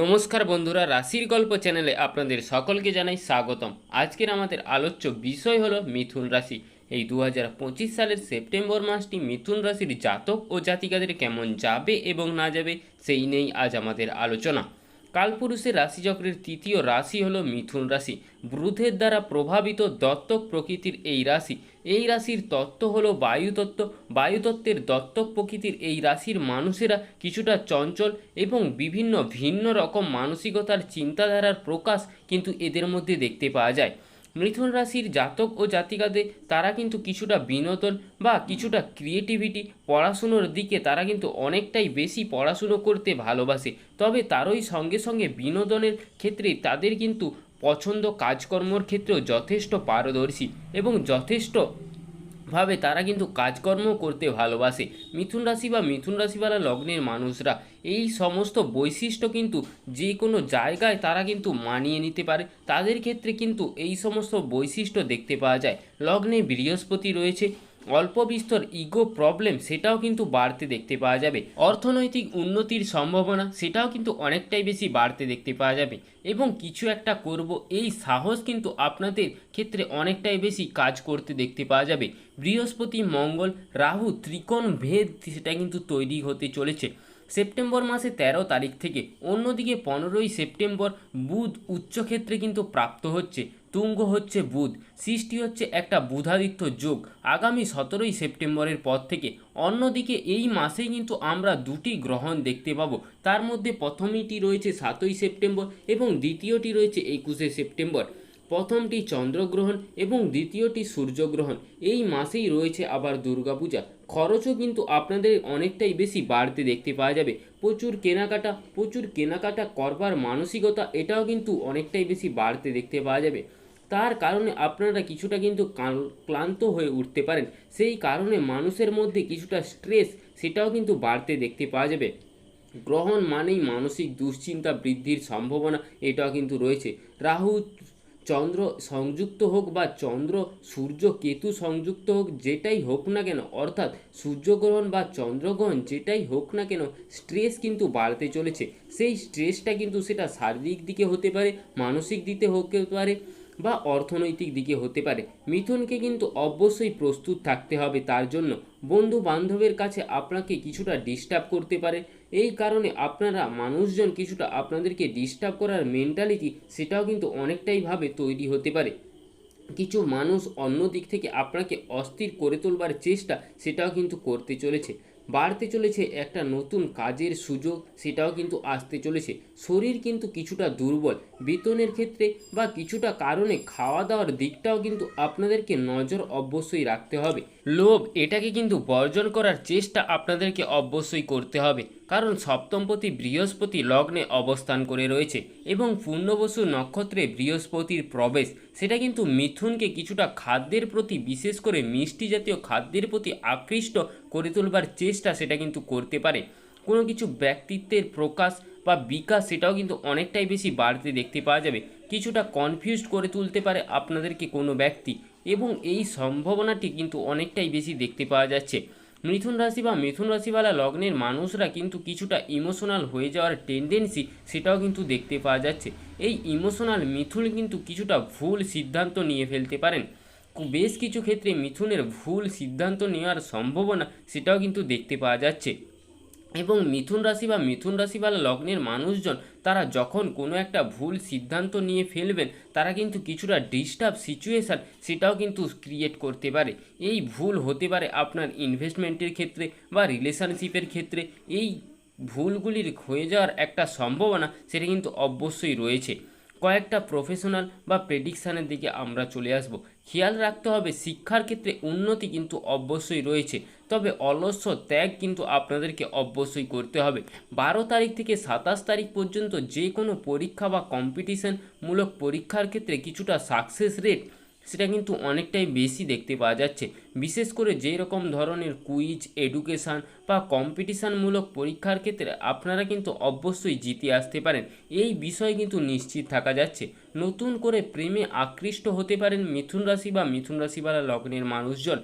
নমস্কার বন্ধুরা, রাশির গল্প চ্যানেলে আপনাদের সকলকে জানাই স্বাগতম। আজকের আমাদের আলোচ্য বিষয় হলো মিথুন রাশি। এই দু হাজার পঁচিশ সালের সেপ্টেম্বর মাসটি মিথুন রাশির জাতক ও জাতিকাদের কেমন যাবে এবং না যাবে, সেই নিয়েই আজ আমাদের আলোচনা। কালপুরুষের রাশিচক্রের তৃতীয় রাশি হল মিথুন রাশি। বুধের দ্বারা প্রভাবিত দত্তক প্রকৃতির এই রাশি। এই রাশির তত্ত্ব হলো বায়ুতত্ত্ব। বায়ুতত্ত্বের দত্তক প্রকৃতির এই রাশির মানুষেরা কিছুটা চঞ্চল এবং বিভিন্ন ভিন্ন রকম মানসিকতার চিন্তাধারার প্রকাশ কিন্তু এদের মধ্যে দেখতে পাওয়া যায়। মিথুন রাশির জাতক ও জাতিকাদের, তারা কিন্তু কিছুটা বিনোদন বা কিছুটা ক্রিয়েটিভিটি পড়াশুনোর দিকে তারা কিন্তু অনেকটাই বেশি পড়াশুনো করতে ভালোবাসে। তবে তারই সঙ্গে সঙ্গে বিনোদনের ক্ষেত্রে তাদের কিন্তু পছন্দ কাজকর্মর ক্ষেত্রেও যথেষ্ট পারদর্শী এবং যথেষ্ট ভাবে তারা কিন্তু কাজকর্ম করতে ভালোবাসে। মিথুন রাশি বা মিথুন রাশিওয়ালা লগ্নের মানুষরা এই সমস্ত বৈশিষ্ট্য কিন্তু যে কোনো জায়গায় তারা কিন্তু মানিয়ে নিতে পারে। তাদের ক্ষেত্রে কিন্তু এই সমস্ত বৈশিষ্ট্য দেখতে পাওয়া যায়। লগ্নে বৃহস্পতি রয়েছে অল্প বিস্তর ইগো প্রবলেম সেটাও কিন্তু বাড়তে দেখতে পাওয়া যাবে। অর্থনৈতিক উন্নতির সম্ভাবনা সেটাও কিন্তু অনেকটাই বেশি বাড়তে দেখতে পাওয়া যাবে। এবং কিছু একটা করব, এই সাহস কিন্তু আপনাদের ক্ষেত্রে অনেকটাই বেশি কাজ করতে দেখতে পাওয়া যাবে। বৃহস্পতি, মঙ্গল, রাহু, ত্রিকোণ ভেদ সেটা কিন্তু তৈরি হতে চলেছে। সেপ্টেম্বর মাসে ১৩ তারিখ থেকে, অন্যদিকে পনেরোই সেপ্টেম্বর বুধ উচ্চক্ষেত্রে কিন্তু প্রাপ্ত হচ্ছে। তুঙ্গ হচ্ছে বুধ, সৃষ্টি হচ্ছে একটা বুধাদিত্য যোগ। আগামী সতেরোই সেপ্টেম্বরের পর থেকে অন্যদিকে এই মাসেই কিন্তু আমরা দুটি গ্রহণ দেখতে পাবো। তার মধ্যে প্রথমটি রয়েছে সাতই সেপ্টেম্বর এবং দ্বিতীয়টি রয়েছে একুশে সেপ্টেম্বর। প্রথমটি চন্দ্রগ্রহণ এবং দ্বিতীয়টি সূর্যগ্রহণ। এই মাসেই রয়েছে আবার দুর্গাপূজা। খরচও কিন্তু আপনাদের অনেকটাই বেশি বাড়তে দেখতে পাওয়া যাবে। প্রচুর কেনাকাটা প্রচুর কেনাকাটা করবার মানসিকতা, এটাও কিন্তু অনেকটাই বেশি বাড়তে দেখতে পাওয়া যাবে। তার কারণে আপনারা কিছুটা কিন্তু ক্লান্ত হয়ে উঠতে পারেন। সেই কারণে মানুষের মধ্যে কিছুটা স্ট্রেস সেটাও কিন্তু বাড়তে দেখতে পাওয়া যাবে। গ্রহণ মানেই মানসিক দুশ্চিন্তা বৃদ্ধির সম্ভাবনা, এটাও কিন্তু রয়েছে। রাহু, চন্দ্র সংযুক্ত হোক বা চন্দ্র, সূর্য, কেতু সংযুক্ত হোক, যেটাই হোক না কেন, অর্থাৎ সূর্যগ্রহণ বা চন্দ্রগ্রহণ যেটাই হোক না কেন স্ট্রেস কিন্তু বাড়তে চলেছে। সেই স্ট্রেসটা কিন্তু সেটা শারীরিক দিকে হতে পারে, মানসিক দিকে হতে পারে বা অর্থনৈতিক দিকে হতে পারে। মিথুনকে কিন্তু অবশ্যই প্রস্তুত থাকতে হবে তার জন্য। বন্ধু বান্ধবের কাছে আপনাকে কিছুটা ডিস্টার্ব করতে পারে। এই কারণে আপনারা মানুষজন কিছুটা আপনাদেরকে ডিস্টার্ব করার মেন্টালিটি সেটাও কিন্তু অনেকটাই ভাবে তৈরি হতে পারে। কিছু মানুষ অন্য দিক থেকে আপনাকে অস্থির করে তোলবার চেষ্টা সেটাও কিন্তু করতে চলেছে। বাড়তে চলেছে একটা নতুন কাজের সুযোগ সেটাও কিন্তু আসতে চলেছে। শরীর কিন্তু কিছুটা দুর্বল। বেতনের ক্ষেত্রে বা কিছুটা কারণে খাওয়া দাওয়ার দিকটাও কিন্তু আপনাদেরকে নজর অবশ্যই রাখতে হবে। লোভ, এটাকে কিন্তু বর্জন করার চেষ্টা আপনাদেরকে অবশ্যই করতে হবে। কারণ সপ্তমপতি বৃহস্পতি লগ্নে অবস্থান করে রয়েছে এবং পূর্ণবসু নক্ষত্রে বৃহস্পতির প্রবেশ। সেটা কিন্তু মিথুনকে কিছুটা খাদ্যের প্রতি, বিশেষ করে মিষ্টি জাতীয় খাদ্যের প্রতি আকৃষ্ট করে তোলবার চেষ্টা সেটা কিন্তু করতে পারে। কোনো কিছু ব্যক্তিত্বের প্রকাশ বা বিকাশ সেটাও কিন্তু অনেকটাই বেশি বাড়তে দেখতে পাওয়া যাবে। কিছুটা কনফিউজড করে তুলতে পারে আপনাদেরকে কোনো ব্যক্তি এবং এই সম্ভাবনাটি কিন্তু অনেকটাই বেশি দেখতে পাওয়া যাচ্ছে। মিথুন রাশি বা মিথুন রাশিওয়ালা লগ্নের মানুষরা কিন্তু কিছুটা ইমোশনাল হয়ে যাওয়ার টেন্ডেন্সি সেটাও কিন্তু দেখতে পাওয়া যাচ্ছে। এই ইমোশনাল মিথুন কিন্তু কিছুটা ভুল সিদ্ধান্ত নিয়ে ফেলতে পারেন। বেশ কিছু ক্ষেত্রে মিথুনের ভুল সিদ্ধান্ত নেওয়ার সম্ভাবনা সেটাও কিন্তু দেখতে পাওয়া যাচ্ছে। এবং মিথুন রাশি বা মিথুন রাশি বা লগ্নের মানুষজন, তারা যখন কোনো একটা ভুল সিদ্ধান্ত নিয়ে ফেলবেন, তারা কিন্তু কিছুটা ডিস্টার্ব সিচুয়েশান সেটাও কিন্তু ক্রিয়েট করতে পারে। এই ভুল হতে পারে আপনার ইনভেস্টমেন্টের ক্ষেত্রে বা রিলেশনশিপের ক্ষেত্রে। এই ভুলগুলির হয়ে যাওয়ার একটা সম্ভাবনা সেটা কিন্তু অবশ্যই রয়েছে। কয়েকটা প্রফেশনাল বা প্রেডিকশানের দিকে আমরা চলে আসব। খেয়াল রাখতে হবে শিক্ষার ক্ষেত্রে উন্নতি কিন্তু অবশ্যই রয়েছে। তবে অলস্য ত্যাগ কিন্তু আপনাদেরকে অবশ্যই করতে হবে। বারো তারিখ থেকে সাতাশ তারিখ পর্যন্ত যে কোনো পরীক্ষা বা কম্পিটিশনমূলক পরীক্ষার ক্ষেত্রে কিছুটা সাকসেস রেট সেটা কিন্তু অনেকটাই বেশি দেখতে পাওয়া যাচ্ছে। বিশেষ করে যে রকম ধরনের কুইজ এডুকেশান বা কম্পিটিশানমূলক পরীক্ষার ক্ষেত্রে আপনারা কিন্তু অবশ্যই জিতে আসতে পারেন। এই বিষয়ে কিন্তু নিশ্চিত থাকা যাচ্ছে। নতুন করে প্রেমে আকৃষ্ট হতে পারেন মিথুন রাশি বা মিথুন রাশিওয়ালা লগ্নের মানুষজন।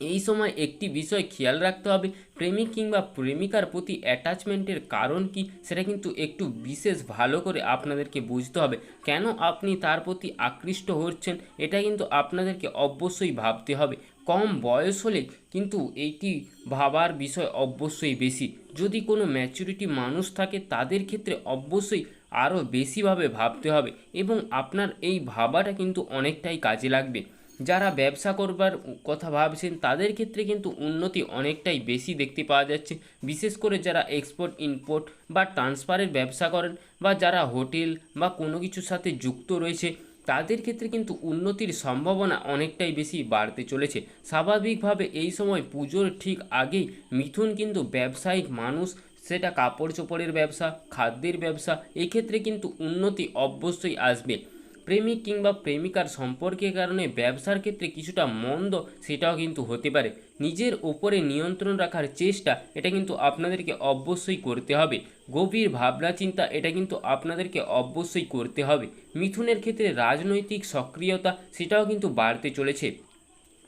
এই সময় একটি বিষয় খেয়াল রাখতে হবে। প্রেমিক কিংবা প্রেমিকার প্রতি অ্যাটাচমেন্টের কারণ কি, সেটা কিন্তু একটু বিশেষ ভালো করে আপনাদেরকে বুঝতে হবে। কেন আপনি তার প্রতি আকৃষ্ট হচ্ছেন, এটা কিন্তু আপনাদেরকে অবশ্যই ভাবতে হবে। কম বয়স হলে কিন্তু এইটি ভাবার বিষয় অবশ্যই বেশি। যদি কোনো ম্যাচুরিটি মানুষ থাকে, তাদের ক্ষেত্রে অবশ্যই আরও বেশিভাবে ভাবতে হবে এবং আপনার এই ভাবাটা কিন্তু অনেকটাই কাজে লাগবে। যারা ব্যবসা করবার কথা ভাবছেন, তাদের ক্ষেত্রে কিন্তু উন্নতি অনেকটাই বেশি দেখতে পাওয়া যাচ্ছে। বিশেষ করে যারা এক্সপোর্ট ইম্পোর্ট বা ট্রান্সফারের ব্যবসা করেন বা যারা হোটেল বা কোনো কিছুর সাথে যুক্ত রয়েছে, তাদের ক্ষেত্রে কিন্তু উন্নতির সম্ভাবনা অনেকটাই বেশি বাড়তে চলেছে। স্বাভাবিকভাবে এই সময় পুজোর ঠিক আগেই মিথুন কিন্তু ব্যবসায়িক মানুষ, সেটা কাপড় চোপড়ের ব্যবসা, খাদ্যের ব্যবসা, এক্ষেত্রে কিন্তু উন্নতি অবশ্যই আসবে। প্রেমিক কিংবা প্রেমিকার সম্পর্কের কারণে ব্যবসার ক্ষেত্রে কিছুটা মন্দ সেটাও কিন্তু হতে পারে। নিজের ওপরে নিয়ন্ত্রণ রাখার চেষ্টা, এটা কিন্তু আপনাদেরকে অবশ্যই করতে হবে। গভীর ভাবনা, চিন্তা, এটা কিন্তু আপনাদেরকে অবশ্যই করতে হবে। মিথুনের ক্ষেত্রে রাজনৈতিক সক্রিয়তা, সেটাও কিন্তু বাড়তে চলেছে।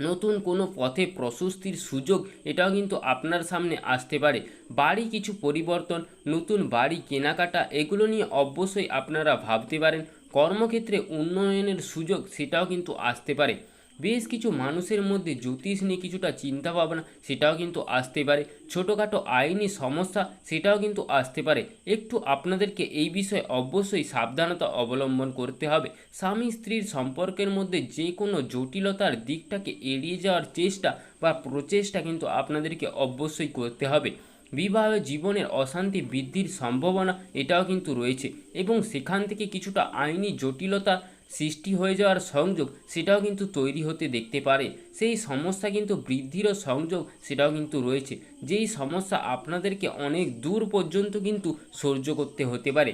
নতুন কোনো পথে প্রশস্তির সুযোগ, এটাও কিন্তু আপনার সামনে আসতে পারে। বাড়ি কিছু পরিবর্তন, নতুন বাড়ি কেনাকাটা, এগুলো নিয়ে অবশ্যই আপনারা ভাবতে পারেন। কর্মক্ষেত্রে উন্নয়নের সুযোগ সেটাও কিন্তু আসতে পারে। বেশ কিছু মানুষের মধ্যে জ্যোতিষ নিয়ে কিছুটা চিন্তা ভাবনা সেটাও কিন্তু আসতে পারে। ছোটোখাটো আইনি সমস্যা সেটাও কিন্তু আসতে পারে। একটু আপনাদেরকে এই বিষয়ে অবশ্যই সাবধানতা অবলম্বন করতে হবে। স্বামী স্ত্রীর সম্পর্কের মধ্যে যে কোনো জটিলতার দিকটাকে এড়িয়ে যাওয়ার চেষ্টা বা প্রচেষ্টা কিন্তু আপনাদেরকে অবশ্যই করতে হবে। বিবাহ জীবনের অশান্তি বৃদ্ধির সম্ভাবনা এটাও কিন্তু রয়েছে এবং সেখান থেকে কিছুটা আইনি জটিলতা সৃষ্টি হয়ে যাওয়ার সংযোগ সেটাও কিন্তু তৈরি হতে দেখতে পারে। সেই সমস্যা কিন্তু বৃদ্ধিরও সংযোগ সেটাও কিন্তু রয়েছে। যেই সমস্যা আপনাদেরকে অনেক দূর পর্যন্ত কিন্তু সহ্য করতে হতে পারে।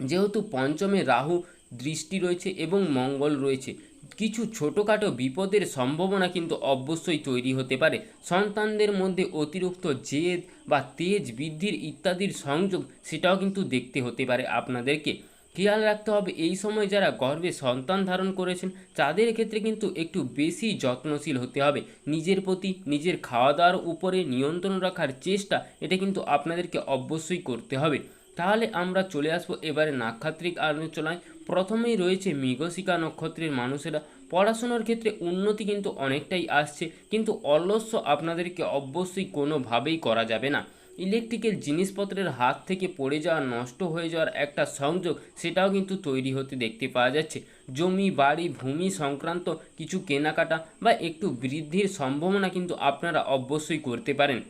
যেহেতু পঞ্চমে রাহু দৃষ্টি রয়েছে এবং মঙ্গল রয়েছে। কিছু ছোটোখাটো বিপদের সম্ভাবনা কিন্তু অবশ্যই তৈরি হতে পারে। সন্তানদের মধ্যে অতিরিক্ত জেদ বা তেজ বৃদ্ধির ইত্যাদির সংযোগ সেটাও কিন্তু দেখতে হতে পারে আপনাদেরকে। খেয়াল রাখতে হবে, এই সময় যারা গর্ভে সন্তান ধারণ করেছেন, তাদের ক্ষেত্রে কিন্তু একটু বেশি যত্নশীল হতে হবে। নিজের প্রতি নিজের খাওয়া দাওয়ার উপরে নিয়ন্ত্রণ রাখার চেষ্টা, এটা কিন্তু আপনাদেরকে অবশ্যই করতে হবে। তাহলে আমরা চলে আসব এবারে নাক্ষত্রিক আলোচনায়। প্রথমেই রয়েছে মৃগশিকা নক্ষত্রের মানুষেরা। পড়াশোনার ক্ষেত্রে উন্নতি কিন্তু অনেকটাই আসছে, কিন্তু অলস্য আপনাদেরকে অবশ্যই কোনোভাবেই করা যাবে না। ইলেকট্রিক্যাল জিনিসপত্রের হাত থেকে পড়ে যাওয়া, নষ্ট হয়ে যাওয়ার একটা সংযোগ, সেটাও কিন্তু তৈরি হতে দেখতে পাওয়া যাচ্ছে। জমি, বাড়ি, ভূমি সংক্রান্ত কিছু কেনাকাটা বা একটু বৃদ্ধির সম্ভাবনা কিন্তু আপনারা অবশ্যই করতে পারেন।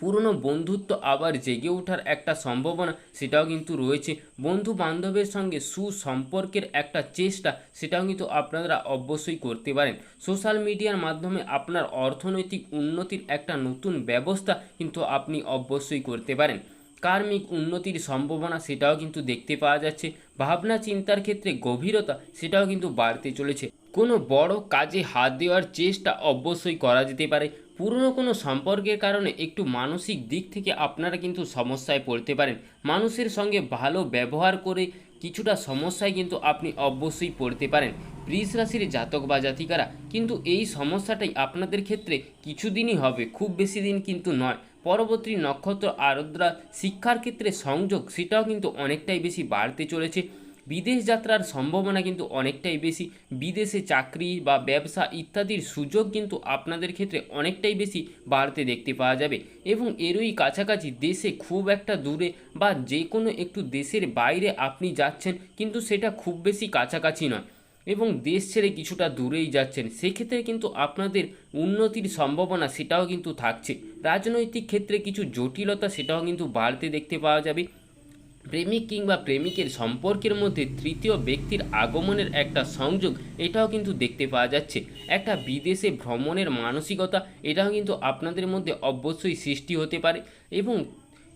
পুরনো বন্ধুত্ব আবার জেগে ওঠার একটা সম্ভাবনা সেটাও কিন্তু রয়েছে। বন্ধু বান্ধবের সঙ্গে সুসম্পর্কের একটা চেষ্টা সেটাও কিন্তু আপনারা অবশ্যই করতে পারেন। সোশ্যাল মিডিয়ার মাধ্যমে আপনার অর্থনৈতিক উন্নতির একটা নতুন ব্যবস্থা কিন্তু আপনি অবশ্যই করতে পারেন। কার্মিক উন্নতির সম্ভাবনা সেটাও কিন্তু দেখতে পাওয়া যাচ্ছে। ভাবনা চিন্তার ক্ষেত্রে গভীরতা সেটাও কিন্তু বাড়তে চলেছে। কোনো বড় কাজে হাত দেওয়ার চেষ্টা অবশ্যই করা যেতে পারে। পুরনো কোনো সম্পর্কের কারণে একটু মানসিক দিক থেকে আপনারা কিন্তু সমস্যায় পড়তে পারেন। মানুষের সঙ্গে ভালো ব্যবহার করে কিছুটা সমস্যায় কিন্তু আপনি অবশ্যই পড়তে পারেন। বৃষ রাশির জাতক বা জাতিকারা কিন্তু এই সমস্যাটাই আপনাদের ক্ষেত্রে কিছুদিনই হবে, খুব বেশি দিন কিন্তু নয়। পরবর্তী নক্ষত্র, আরদ্রা, শিক্ষার ক্ষেত্রে সংযোগ, সেটাও কিন্তু অনেকটাই বেশি বাড়তে চলেছে। বিদেশ যাত্রার সম্ভাবনা কিন্তু অনেকটাই বেশি। বিদেশে চাকরি বা ব্যবসা ইত্যাদির সুযোগ কিন্তু আপনাদের ক্ষেত্রে অনেকটাই বেশি বাড়তে দেখতে পাওয়া যাবে। এবং এরই কাছাকাছি দেশে খুব একটা দূরে বা যে কোনো একটু দেশের বাইরে আপনি যাচ্ছেন কিন্তু সেটা খুব বেশি কাছাকাছি নয়। এবং দেশ ছেড়ে কিছুটা দূরেই যাচ্ছেন, সেক্ষেত্রে কিন্তু আপনাদের উন্নতির সম্ভাবনা সেটাও কিন্তু থাকছে। রাজনৈতিক ক্ষেত্রে কিছু জটিলতা সেটাও কিন্তু বাড়তে দেখতে পাওয়া যাবে। প্রেমিক কিংবা প্রেমিকের সম্পর্কের মধ্যে তৃতীয় ব্যক্তির আগমনের একটা সংযোগ, এটাও কিন্তু দেখতে পাওয়া যাচ্ছে। একটা বিদেশে ভ্রমণের মানসিকতা, এটাও কিন্তু আপনাদের মধ্যে অবশ্যই সৃষ্টি হতে পারে এবং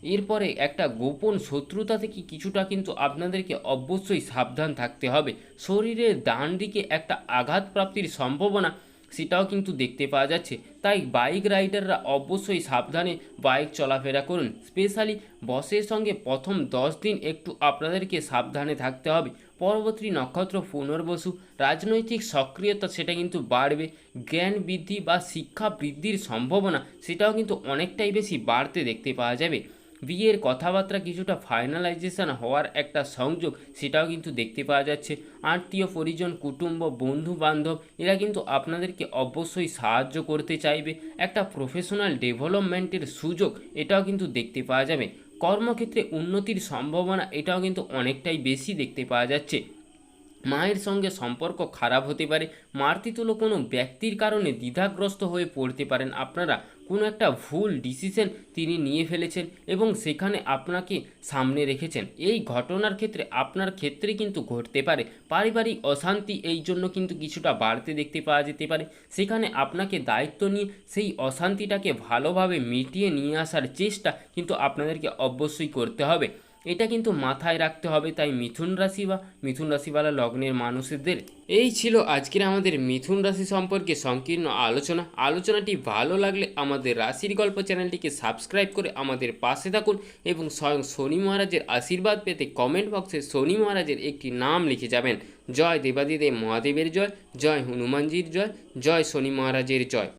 এরপরে একটা গোপন শত্রুতা থেকে কিছুটা কিন্তু আপনাদেরকে অবশ্যই সাবধান থাকতে হবে। শরীরের ডান দিকে একটা আঘাত প্রাপ্তির সম্ভাবনা সেটাও কিন্তু দেখতে পাওয়া যাচ্ছে। তাই বাইক রাইডাররা অবশ্যই সাবধানে বাইক চলাফেরা করুন। স্পেশালি বসের সঙ্গে প্রথম দশ দিন একটু আপনাদেরকে সাবধানে থাকতে হবে। পরবর্তী নক্ষত্র পুনর্বসু, রাজনৈতিক সক্রিয়তা সেটা কিন্তু বাড়বে। জ্ঞান বৃদ্ধি বা শিক্ষা বৃদ্ধির সম্ভাবনা সেটাও কিন্তু অনেকটাই বেশি বাড়তে দেখতে পাওয়া যাবে। বিয়ের কথাবার্তা কিছুটা ফাইনালাইজেশন হওয়ার একটা সংযোগ সেটাও কিন্তু দেখতে পাওয়া যাচ্ছে। আত্মীয়, পরিজন, কুটুম্ব বন্ধু বান্ধব এরা কিন্তু আপনাদেরকে অবশ্যই সাহায্য করতে চাইবে। একটা প্রফেশনাল ডেভেলপমেন্টের সুযোগ এটাও কিন্তু দেখতে পাওয়া যাবে। কর্মক্ষেত্রে উন্নতির সম্ভাবনা এটাও কিন্তু অনেকটাই বেশি দেখতে পাওয়া যাচ্ছে। মায়ের সঙ্গে সম্পর্ক খারাপ হতে পারে মারতিতুল কোনো ব্যক্তির কারণে দ্বিধাগ্রস্ত হয়ে পড়তে পারেন আপনারা। কোনো একটা ভুল ডিসিশন তিনি নিয়ে ফেলেছেন এবং সেখানে আপনাকে সামনে রেখেছেন। এই ঘটনার ক্ষেত্রে আপনার ক্ষেত্রে কিন্তু ঘটতে পারে। পারিবারিক অশান্তি এই জন্য কিন্তু কিছুটা বাড়তে দেখতে পাওয়া যেতে পারে। সেখানে আপনাকে দায়িত্ব নিয়ে সেই অশান্তিটাকে ভালোভাবে মিটিয়ে নিয়ে আসার চেষ্টা কিন্তু আপনাদেরকে অবশ্যই করতে হবে। এটা কিন্তু মাথায় রাখতে হবে তাই মিথুন রাশি বা মিথুন রাশিওয়ালা লগ্নের মানুষদের। এই ছিল আজকের আমাদের মিথুন রাশি সম্পর্কে সংকীর্ণ আলোচনা। আলোচনাটি ভালো লাগলে আমাদের রাশির গল্প চ্যানেলটিকে সাবস্ক্রাইব করে আমাদের পাশে থাকুন এবং স্বয়ং শনি মহারাজের আশীর্বাদ পেতে কমেন্ট বক্সে শনি মহারাজের একটি নাম লিখে যাবেন। জয় দেবাদিদেব মহাদেবের জয় জয় হনুমানজির জয় জয় শনি মহারাজের জয়।